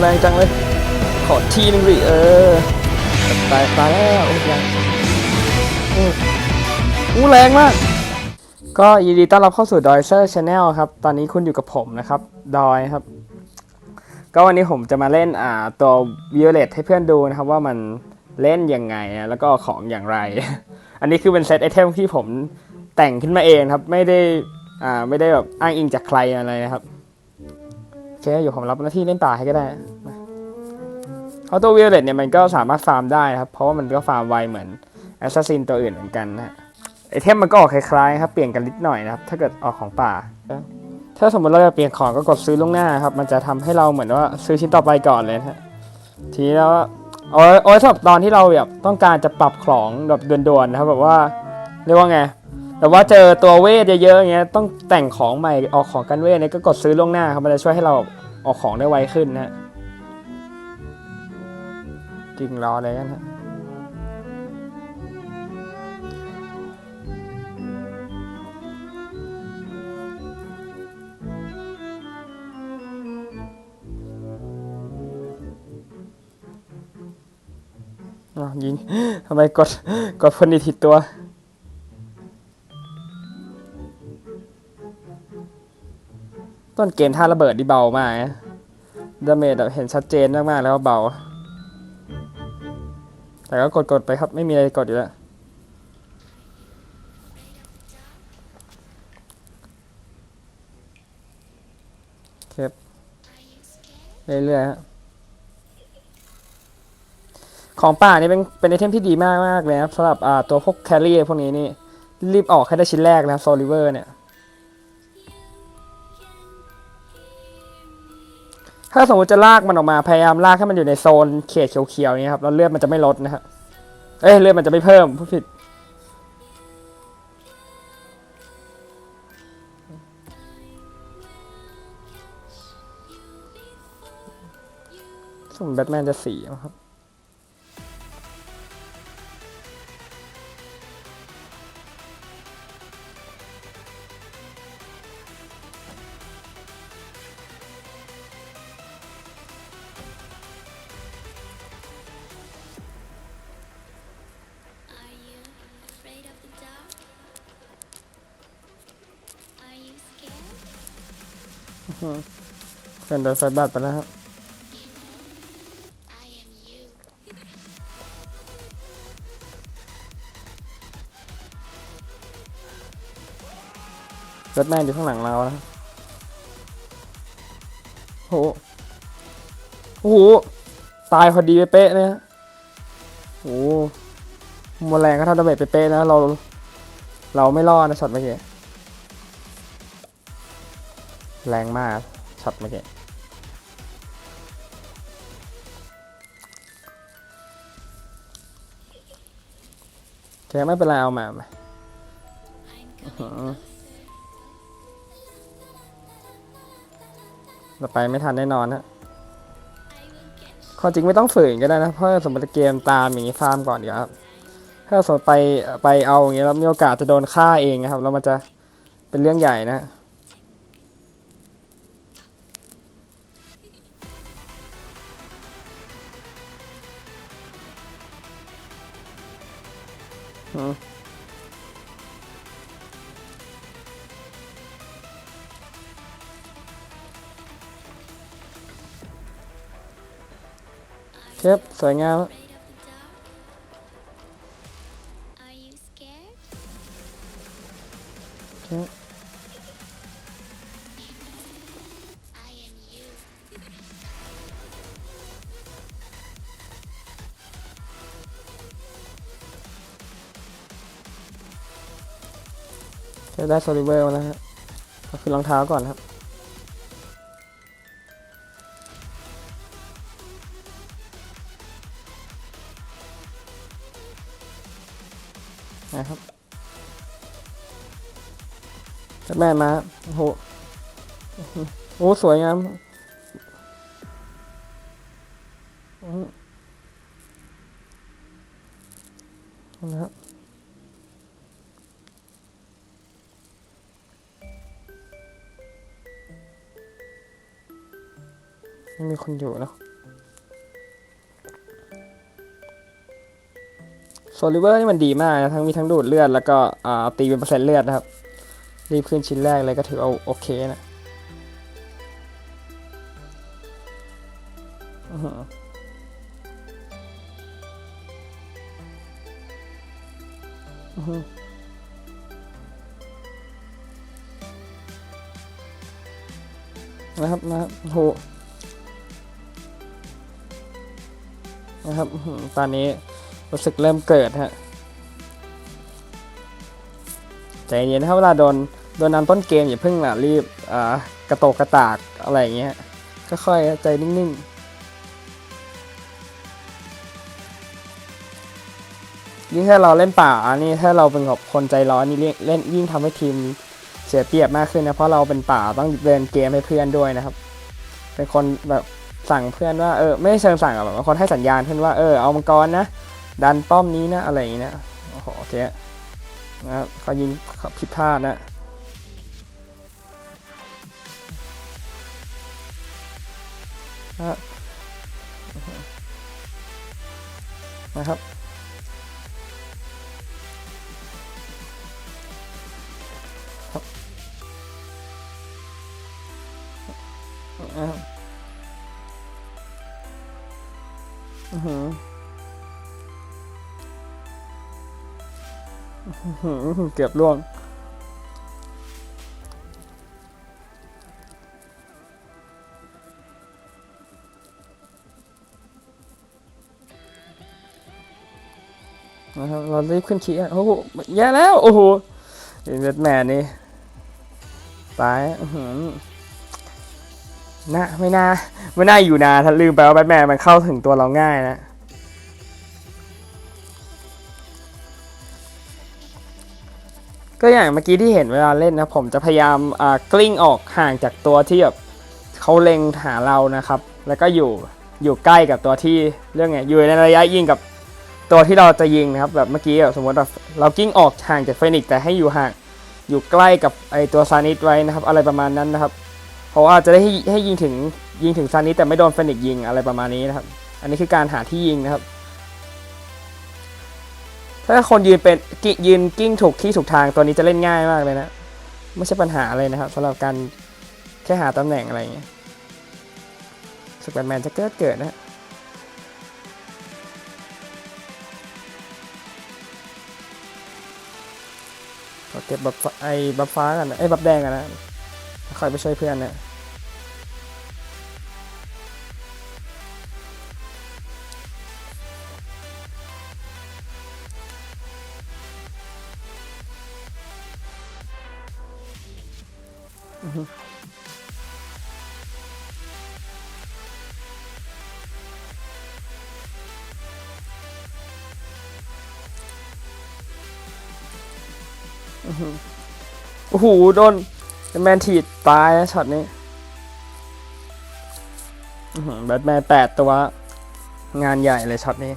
แรงจังเลย ขอทีนึงดิเออตายตายแล้วโอ้ยอู้แรงมาก ก็ยินดีต้อนรับเข้าสู่ดอยเซอร์ชาแนลครับ ตอนนี้คุณอยู่กับผมนะครับ ดอยครับ ก็วันนี้ผมจะมาเล่นอ่าตัว Violet ให้เพื่อนดูนะครับว่ามันเล่นยังไงนะแล้วก็ของอย่างไร อันนี้คือเป็นเซตไอเทมที่ผมแต่งขึ้นมาเองครับ ไม่ได้อ่าไม่ได้แบบอ้างอิงจากใครอะไรนะครับ เคอยู่ผมรับหน้าที่เล่นป่าให้ก็ได้เพราะตัว Violet เนี่ยมันก็สามารถฟาร์มได้ครับ เพราะว่ามันก็ฟาร์มไวเหมือนแอสซัสซินตัวอื่นเหมือนกันนะไอเทมมันก็ออกคล้ายๆครับเปลี่ยนกันนิดหน่อยนะครับ ถ้าเกิดออกของป่า ถ้าสมมติเราจะเปลี่ยนของก็กดซื้อล่วงหน้าครับ มันจะทำให้เราเหมือนว่าซื้อชิ้นต่อไปก่อนเลยนะฮะทีนี้แล้วเอาไว้เอาไว้สำหรับตอนที่เราแบบต้องการจะปรับของแบบด่วนๆนะครับแบบว่าเรียกว่าไง แบบว่าเจอตัวเวทเยอะๆอย่างเงี้ยต้องแต่งของใหม่ออกของกันเวทเนี่ยก็กดซื้อล่วงหน้าครับมันจะช่วยให้เราออกของได้ไวขึ้นนะจริงรอเลยกันฮะอ้าวยิงทำไมกดกดพนิทิดตัว ต้นเกมท่าระเบิดที่เบามากนะดาเมจแบบเห็นชัดเจนมากๆแล้วว่าเบา แต่ก็กดๆไปครับไม่มีอะไรกดอยู่แล้วครับเรื่อยๆฮะของป่านี่เป็นเป็นไอเทมที่ดีมากมากๆเลยครับสำหรับอ่าตัวพวกแครี่พวกนี้นี่ รีบออกให้ได้ชิ้นแรกนะครับโซลิเวอร์เนี่ย ถ้าสมมติจะลากมันออกมาพยายามลากให้มันอยู่ในโซนเขตเขียวๆนี้ครับแล้วเลือดมันจะไม่ลดนะครับเอ้ยเลือดมันจะไม่เพิ่มผู้ผิดสมแบทแมนจะสีครับ อนโดนไฟบาดไปแล้วครับ I am you. แมนอยู่ข้างหลังเรานะครับโหโอ้โห ตายพอดีเป๊ะเลยฮะโอ้โหมแมลงก็ทำดาเมจเป๊ะนะ เรา เราไม่รอดนะช็อตเมื่อกี้ แรงมากช็อตเมื่อกี้ โอเคไม่เป็นไรเอามาเราไปไม่ทันแน่นอนฮะความจริงไม่ต้องฝืนก็ได้นะ เพราะสมมติเกมตามอย่างนี้ฟาร์มก่อนเดี๋ยวครับ ถ้าสมมติไปไปเอาอย่างเงี้ยแล้วมีโอกาสจะโดนฆ่าเองนะครับ แล้วมันจะเป็นเรื่องใหญ่นะ อืมเท ได้โซลิเวอร์มาแล้วฮะก็คือรองเท้าก่อนครับนะครับแบทแม่มาโอ้โหโอ้สวยงาม นอยู่เนาะโซลิเวอร์นี่มันดีมากนะทั้งมีทั้งดูดเลือด แล้วก็ตีเป็นเปอร์เซ็นต์เลือดนะครับ รีบขึ้นชิ้นแรกเลยก็ถือเอาโอเคนะนะครับนะครับโห นะครับตอนนี้รู้สึกเริ่มเกิดฮะใจเย็นนะครับเวลาโดนโดนนำต้นเกมอย่าเพิ่งอะรีบอ่ากระโตกกระตากอะไรอย่างเงี้ยก็ค่อยๆใจนิ่งๆยิ่งถ้าเราเล่นป่าอันนี้ถ้าเราเป็นคนใจร้อนนี่เล่นเล่นยิ่งทำให้ทีมเสียเปรียบมากขึ้นนะเพราะเราเป็นป่าต้องเดินเกมให้เพื่อนด้วยนะครับ เป็นคนแบบ สั่งเพื่อนว่าเออไม่เชิงสั่งอะแบบคนให้สัญญาณเพื่อนว่าเออเอามังกรนะดันป้อมนี้นะอะไรอย่างเงี้ยโอ้โหโอเคนะครับเขายิงเขาผิดพลาดนะนะครับนะครับ อือหือเกือบล่วง นะครับ เรารีบขึ้นขี่โอ้โหแย่แล้ว โอ้โหเอ็นเวทแมนนี่ ตาย อื้อหือ น่าไม่น่าไม่น่าอยู่นาถ้าลืมไปว่าแบทแมนมันเข้าถึงตัวเราง่ายนะก็อย่างเมื่อกี้ที่เห็นเวลาเล่นนะผมจะพยายามกลิ้งออกห่างจากตัวที่แบบเขาเล็งหาเรานะครับ แล้วก็อยู่อยู่ใกล้กับตัวที่เรื่องไงอยู่ในระยะยิงกับตัวที่เราจะยิงนะครับ แบบเมื่อกี้แบบสมมติเราเรากิ้งออกห่างจากเฟนิกซ์แต่ให้อยู่ห่างอยู่ใกล้กับไอตัวซานิสไว้นะครับ อะไรประมาณนั้นนะครับ ราะว่าจะได้ให้ให้ยิงถึงยิงถึงซานิแต่ไม่โดนเฟนิกซ์ยิงอะไรประมาณนี้นะครับ อันนี้คือการหาที่ยิงนะครับ ถ้าคนยืนเป็นกิยืนกิ้งถูกที่ถูกทางตัวนี้จะเล่นง่ายมากเลยนะ ไม่ใช่ปัญหาอะไรนะครับสำหรับการแค่หาตำแหน่งอะไรอย่างเงี้ยสแปนแมนจะเกิดเกิดนะฮะขอเก็บบัฟไอ้บัฟฟ้ากันนะไอ้บัฟแดงกันนะค่อยไปช่วยเพื่อนนะ โอ้โหโดนแมนทีดตายนะช็อตนี้แบทแมนแปดตัว งานใหญ่เลยช็อตนี้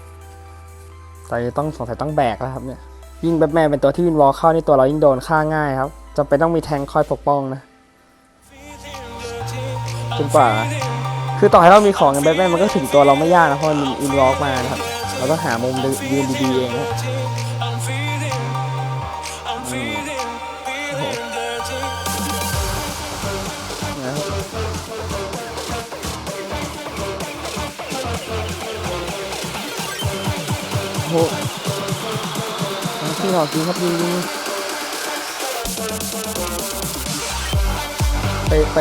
แต่ต้องสงสัยต้องแบกแล้วครับเนี่ย ยิ่งแบทแมนเป็นตัวที่วินวอลเข้านี่ตัวเรายิ่งโดนฆ่าง่ายครับจำเป็นต้องมีแทงคอยปกป้องนะจนกว่า คือต่อให้เรามีของอย่างแบทแมนมันก็ถึงตัวเราไม่ยากนะเพราะมันอินวอลมานะครับ เราต้องหามุมยืนดีๆเองนะ โหที่หอกจริงครับยิงยิงไปไป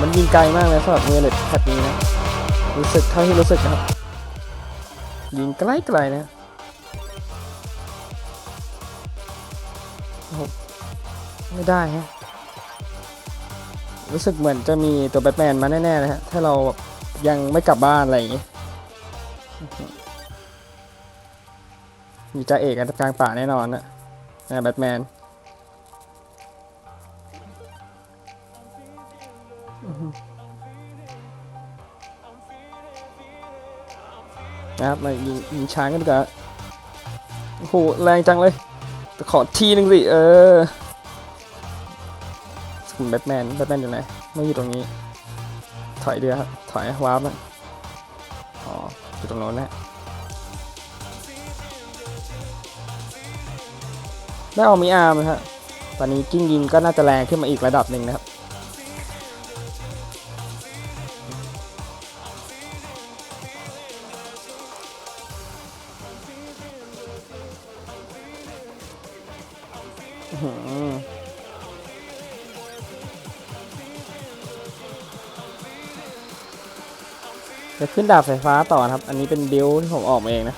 มันยิงไกลมากเลยสำหรับเมเลตแพทนี้นะ รู้สึกเท่าที่รู้สึกนะครับ ยิงใกลไกลๆนะโอ้ไม่ได้ฮะ รู้สึกเหมือนจะมีตัวแบทแมนมาแน่ๆเลยฮะ ถ้าเราแบบยังไม่กลับบ้านอะไรอย่างงี้ มีจ่าเอกกันกลางป่าแน่นอนนะนะแบทแมนนะครับมายิงยิงช้างกันดีกว่าโอ้โหแรงจังเลย ขอทีนึงสิ เออ คุณแบทแมนแบทแมนอยู่ไหนไม่อยู่ตรงนี้ ถอยเดียวครับถอยวาร์ปอ๋ออยู่ตรงโน้นแหละได้ออกมีอาร์มครับตอนนี้กิ้งยิงก็น่าจะแรงขึ้นมาอีกระดับหนึ่งนะครับ ขึ้นดาบไฟฟ้าต่อนะครับ อันนี้เป็นบิลที่ผมออกมาเองนะ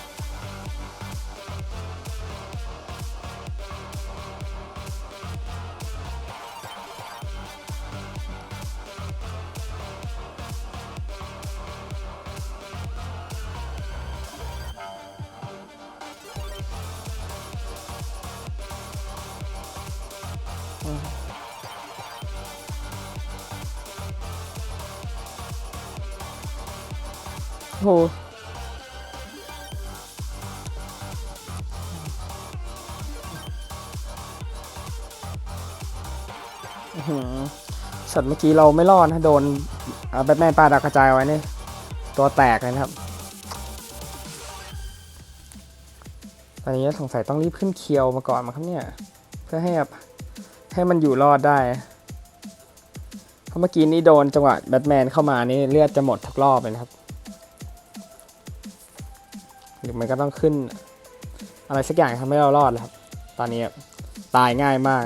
โหอื้อหือช็อตเมื่อกี้เราไม่รอดนะโดนแบทแมนปาดาวกระจายไว้นี่ตัวแตกเลยนะครับ ตอนนี้สงสัยต้องรีบขึ้นเคียวมาก่อนมาครับเนี่ย เพื่อให้แบบให้มันอยู่รอดได้เพราะเมื่อกี้นี่โดนจังหวะแบทแมนเข้ามานี่เลือดจะหมดทุกรอบเลยนะครับ รือมันก็ต้องขึ้น อะไรสักอย่างทำให้เรารอดครับ ตอนนี้ตายง่ายมาก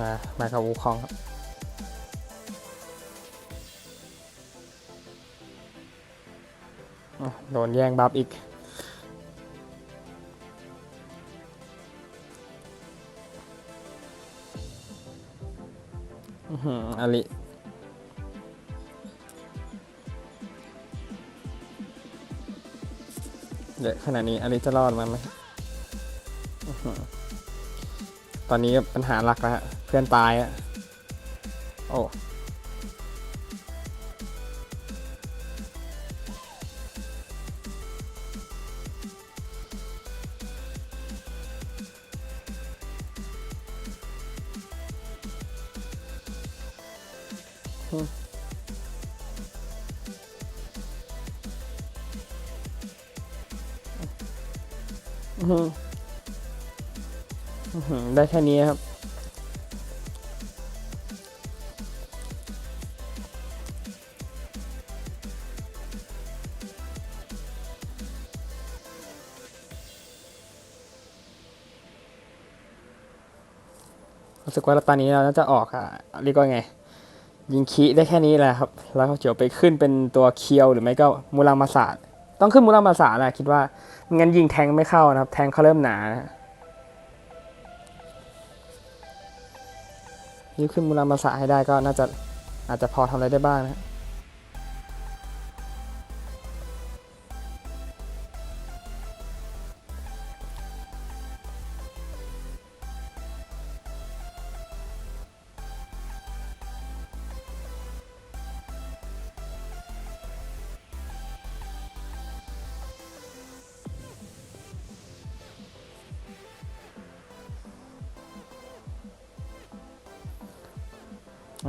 มา มากับวูคองครับ โดนแย่งบัฟอีก อือหืออลิเดี๋ยวขนาดนี้อลิจะรอดมาไหมตอนนี้ปัญหาหลักแล้วฮะเพื่อนตายอะโอ้ ได้แค่นี้ครับ รู้สึกว่าตอนนี้เราน่าจะออกอะเรียกว่าไง ยิงคีได้แค่นี้แหละครับ แล้วเดี๋ยวไปขึ้นเป็นตัวเคียวหรือไม่ก็มูรามาสาดต้ ต้องขึ้นมูรามาสาแหละคิดว่างั้นยิงแทงไม่เข้านะครับ แทงเขาเริ่มหนานะยิงขึ้นมูรามาสาให้ได้ก็น่าจะอาจจะพอทำอะไรได้บ้างนะ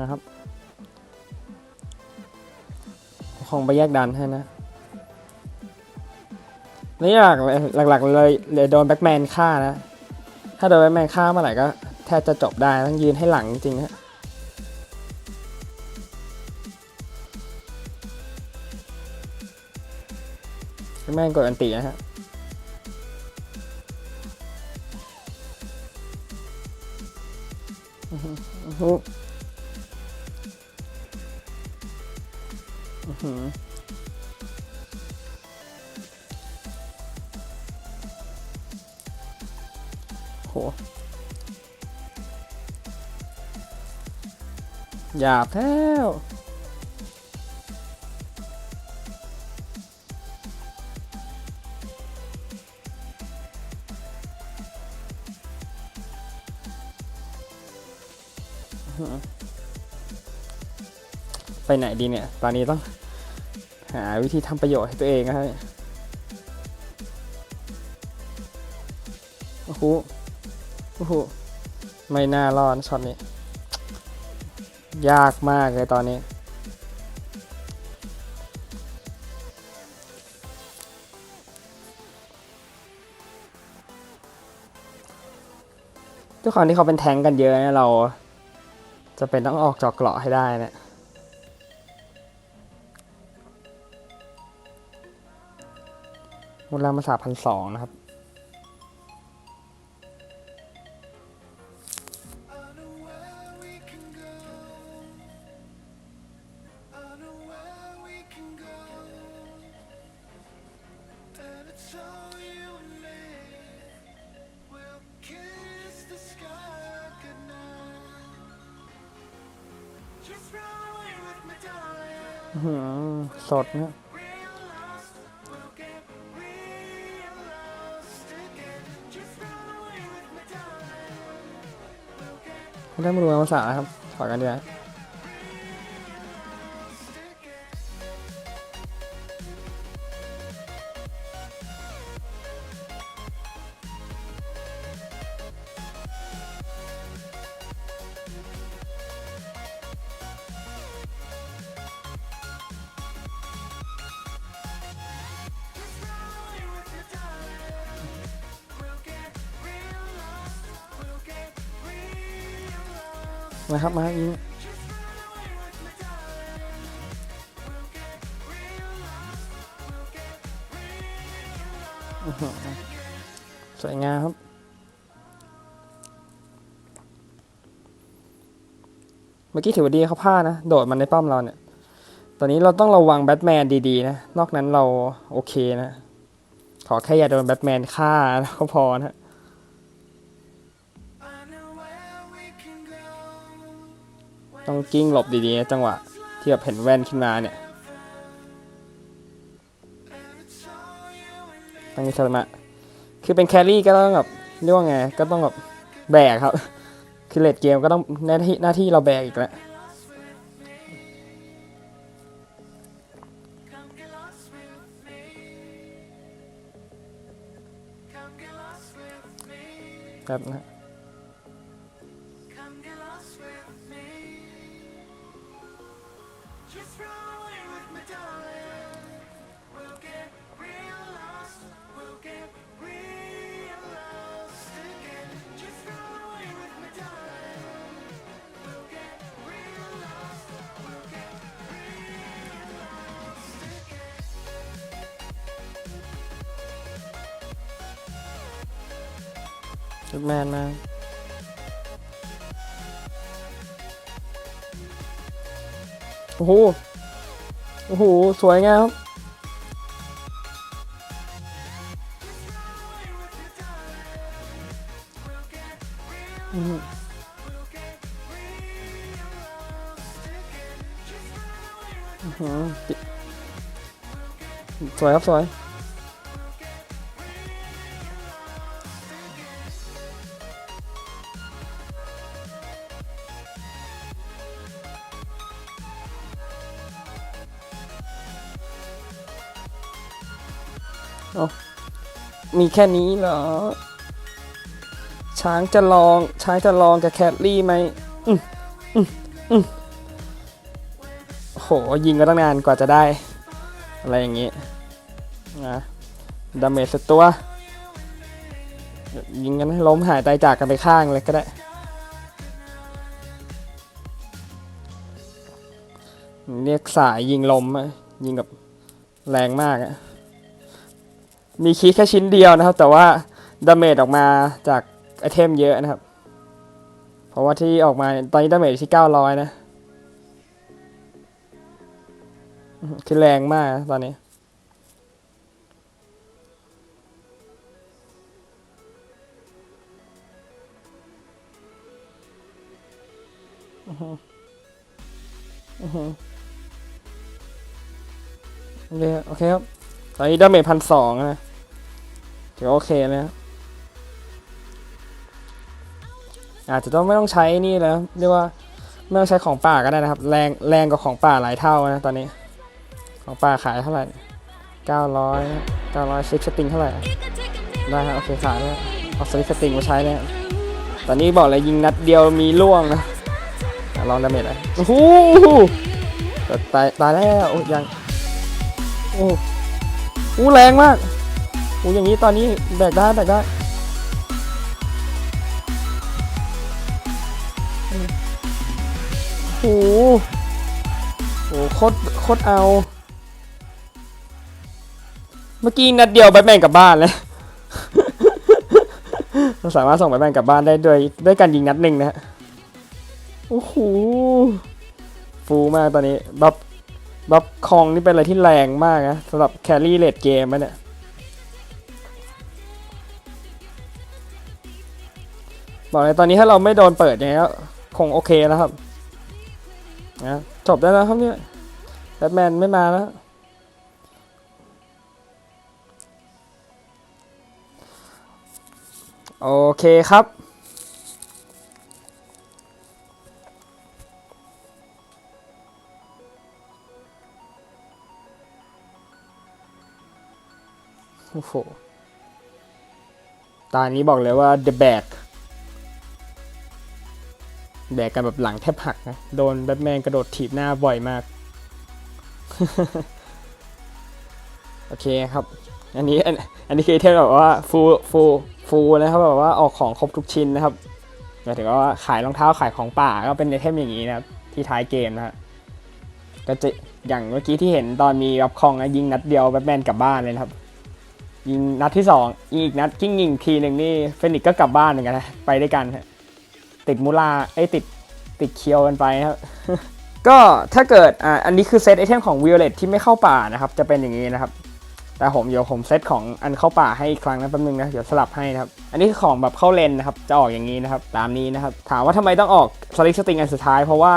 นะครับคงไปแยกดันให้นะนี่หลักหลักๆเลยเลยโดนแบ็กแมนฆ่านะ ถ้าโดนแบ็กแมนฆ่าเมื่อไหร่ก็แทบจะจบได้ต้องยืนให้หลังจริงๆฮะแบ็กแมนกดอันตีนะฮะอือหื โหหยาบแล้ว ไปไหนดีเนี่ย ตอนนี้ต้องหาวิธีทำประโยชน์ให้ตัวเองนะครับโอ้โหโอ้โหไม่น่ารอดช็อตนี้ ยากมากเลยตอนนี้ด้วยความที่เขาเป็นแทงกันเยอะเนี่ยเราจะเป็นต้องออกจอกเกราะให้ได้เนะ มูลค่ามาสามพันสองนะครับ สดเนี่ย ไม่ได้มาดูภาษาครับถอดกันดีกว่ มาอื้อหือสวยงามครับ เมื่อกี้ถือว่าดีเขาพลาดนะ โดดมันในป้อมเราเนี่ย ตอนนี้เราต้องระวังแบทแมนดีๆนะ นอกนั้นเราโอเคนะ ขอแค่อย่าโดนแบทแมนฆ่าก็พอนะ ต้องกิ้งหลบดีๆจังหวะที่แบบเห็นแว่นขึ้นมาเนี่ยต้องมีสมาคือเป็นแครี่ก็ต้องแบบเรียกว่าไงก็ต้องแบบแบกครับ คือเลดเกมก็ต้องหน้าที่หน้าที่เราแบกอีกแล้วครับนะ ชุดแมนมาโอ้โห โอ้โห สวยงามครับอือหืออือหือสวยครับสวย มีแค่นี้เหรอ ช้างจะลอง ช้างจะลองกับแคทลี่ไหมอืมอืมอืมโห ยิงก็ตั้งนานกว่าจะได้ อะไรอย่างงี้นะดาเมจสุดตัว ยิงกันให้ล้มหายตายจากกันไปข้างเลยก็ได้ เรียกสายยิงลมอะยิงกับแรงมากอะ มีคีย์แค่ชิ้นเดียวนะครับ แต่ว่าดาเมจออกมาจากไอเทมเยอะนะครับ เพราะว่าที่ออกมาตอนนี้ดาเมจที่ 900 นะอื้อหือคือแรงมากตอนนี้ อือหืออือหือโอเคโอเคครับ ตอนนี้ดาเมจพันสองนะ ถือโอเคนะอาจจะต้องไม่ต้องใช้นี่แล้วเรียกว่าไม่ต้องใช้ของป่าก็ได้นะครับ แรงแรงกว่าของป่าหลายเท่านะตอนนี้ ของป่าขายเท่าไหร่เก้าร้อยเก้าร้อยซิกสติงเท่าไหร่ได้ครับโอเคขายแล้วเอาสวิตสติงมาใช้เนี่ยตอนนี้บอกเลยยิงนัดเดียวมีล่วงนะลองดาเมจเลยโอ้โหแต่ตายตายแล้วโอ้ยังโอ้โหแรงมาก อ้อย่างนี้ตอนนี้แบกได้แบกได้โอ้โหโอ้โหโคตรโคตรเอา เมื่อกี้นัดเดียวแบทแมนกลับบ้านเลยเราสามารถส่งแบทแมนกลับบ้านได้ด้วยด้วยการยิงนัดหนึ่งนะฮะโอ้โหฟูมากตอนนี้บัฟบัฟคองนี่เป็นอะไรที่แรงมากนะสำหรับแครี่เลดเกมนะเนี่ย บอกเลยตอนนี้ถ้าเราไม่โดนเปิดอย่างเงี้ยก็คงโอเคแล้วครับนะจบได้แล้วครับเนี่ยแบทแมนไม่มาแล้วโอเคครับ โอ้โหตอนนี้บอกเลยว่า The Bag แบกกันแบบหลังแทบหักนะ โดนแบทแมนกระโดดถีบหน้าบ่อยมาก โอเคครับ อันนี้อันนี้คือเทปแบบว่าฟูฟูฟูนะครับแบบว่าออกของครบทุกชิ้นนะครับหมายถึงว่าขายรองเท้าขายของป่าก็เป็นไอเทมอย่างนี้นะครับที่ท้ายเกมนะฮะก็จะอย่างเมื่อกี้ที่เห็นตอนมีรับคองนะยิงนัดเดียวแบทแมนกลับบ้านเลยครับ ยิงนัดที่สองยิงอีกนัดกิ้งยิงทีหนึ่งนี่เฟนิกก็กลับบ้านเหมือนกันนะไปด้วยกันฮะ ติดมูลาไอยติดติดเคียวกันไปครับ ก็ถ้าเกิดอ่าอันนี้คือเซตไอเทมของวิโอเลตที่ไม่เข้าป่านะครับ จะเป็นอย่างนี้นะครับ แต่ผมเดี๋ยวผมเซตของอันเข้าป่าให้อีกครั้งนะแป๊บนึงนะเดี๋ยวสลับให้นะครับ อันนี้คือของแบบเข้าเลนนะครับ จะออกอย่างนี้นะครับ ตามนี้นะครับ ถามว่าทำไมต้องออกสลิกสติงอันสุดท้ายเพราะว่า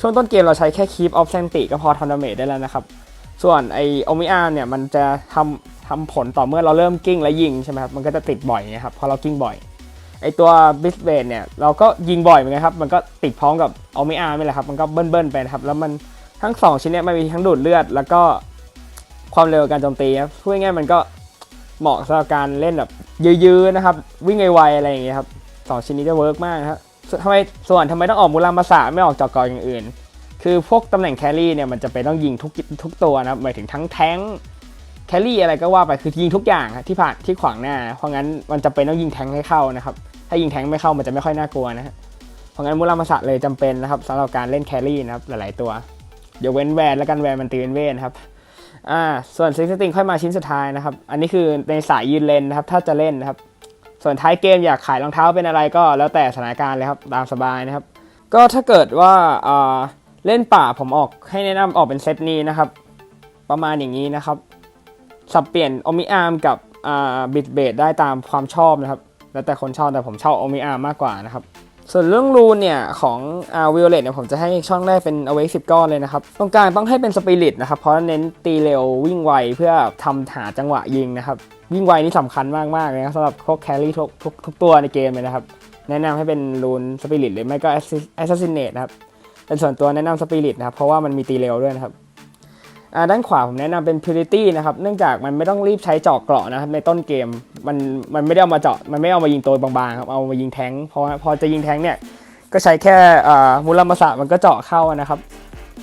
ช่วงต้นเกมเราใช้แค่คีปออฟเซนติก็พอทำดาเมจได้แล้วนะครับ ส่วนไอโอมิอาเนี่ยมันจะทำทำผลต่อเมื่อเราเริ่มกิ้งและยิงใช่ไหมครับ มันก็จะติดบ่อยนะครับเพราะเรากิ้งบ่อย ไอตัวบิสเบดเนี่ยเราก็ยิงบ่อยเหมือนกันครับ มันก็ติดพร้อมกับโอมิอาร์ไม่แหละครับ มันก็เบิ้ลๆไปนะครับ แล้วมันทั้งสองชิ้นเนี่ยมันมีทั้งดูดเลือด แล้วก็ความเร็วการโจมตีครับพูดง่ายๆมันก็เหมาะสำหรับการเล่นแบบยื้อๆนะครับ วิ่งไวๆอะไรอย่างเงี้ยครับสองชิ้นนี้จะเวิร์กมากครับทำไมส่วนทำไมต้องออกมูลามาสะไม่ออกจอกออย่างอื่น คือพวกตำแหน่งแครี่เนี่ยมันจะเป็นต้องยิงทุกทุกตัวนะครับหมายถึงทั้งแท้งแครี่อะไรก็ว่าไปคือยิงทุกอย่างที่ผ่านที่ขวางหน้า เพราะงั้นมันจะเป็นต้องยิงแท้งให้เข้านะครับ ถ้ายิงแทงไม่เข้ามันจะไม่ค่อยน่ากลัวนะฮะเพราะงั้นมูรามาสะเลยจำเป็นนะครับสำหรับการเล่นแครี่นะครับหลายๆตัวเดี๋ยวเว้นแวนแล้วกันแวนมันตีเป็นเวนครับอ่าส่วนซิกสติงค่อยมาชิ้นสุดท้ายนะครับ อันนี้คือในสายยืนเลนนะครับ ถ้าจะเล่นนะครับ ส่วนท้ายเกมอยากขายรองเท้าเป็นอะไรก็แล้วแต่สถานการณ์เลยครับตามสบายนะครับ ก็ถ้าเกิดว่าอ่าเล่นป่าผมออกให้แนะนำออกเป็นเซตนี้นะครับ ประมาณอย่างนี้นะครับ สับเปลี่ยนโอมิอาร์มกับอ่าบิดเบดได้ตามความชอบนะครับ แล้วแต่คนชอบแต่ผมชอบโอมิอามากกว่านะครับส่วนเรื่องรูนเนี่ยของอาวิโอเลตเนี่ยผมจะให้ช่องแรกเป็นเอาไว้สิบก้อนเลยนะครับ ตรงกลางต้องให้เป็นสปิริตนะครับ เพราะเน้นตีเร็ววิ่งไวเพื่อทำหาจังหวะยิงนะครับ วิ่งไวนี่สำคัญมากๆเลยนะสำหรับพวกแครี่ทุกทุกทุกตัวในเกมเลยนะครับ แนะนำให้เป็นรูนสปิริตหรือไม่ก็แอสซัสซินเนตนะครับเป็นส่วนตัวแนะนำสปิริตนะครับเพราะว่ามันมีตีเร็วด้วยนะครับ ด้านขวาผมแนะนำเป็น Purity นะครับ เนื่องจากมันไม่ต้องรีบใช้เจาะเกราะนะครับในต้นเกม มันมันไม่ได้เอามาเจาะ มันไม่เอามายิงตัวบางๆครับ เอามายิงแทงพราะว่าพอจะยิงแทงเนี่ย ก็ใช้แค่มูลมาสะมันก็เจาะเข้านะครับ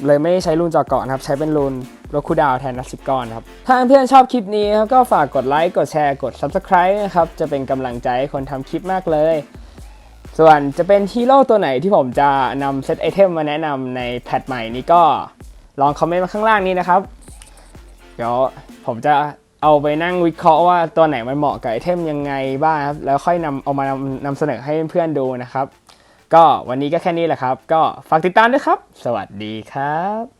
เลยไม่ใช้รูนเจาะเกราะนะครับ ใช้เป็นรูนโรคูดาวแทนนัสิบก้อนครับ ถ้าเพื่อนๆชอบคลิปนี้ครับก็ฝากกดไลค์ กดแชร์ กด Subscribe นะครับ จะเป็นกำลังใจให้คนทำคลิปมากเลย ส่วนจะเป็นฮีโร่ตัวไหนที่ผมจะนำเซตไอเทมมาแนะนำในแพทใหม่นี้ก็ ลองคอมเมนต์มาข้างล่างนี้นะครับ เดี๋ยวผมจะเอาไปนั่งวิเคราะห์ว่าตัวไหนมันเหมาะกับไอเทมยังไงบ้างครับ แล้วค่อยนำเอามานำนำเสนอให้เพื่อนๆดูนะครับ ก็วันนี้ก็แค่นี้แหละครับ ก็ฝากติดตามด้วยครับ สวัสดีครับ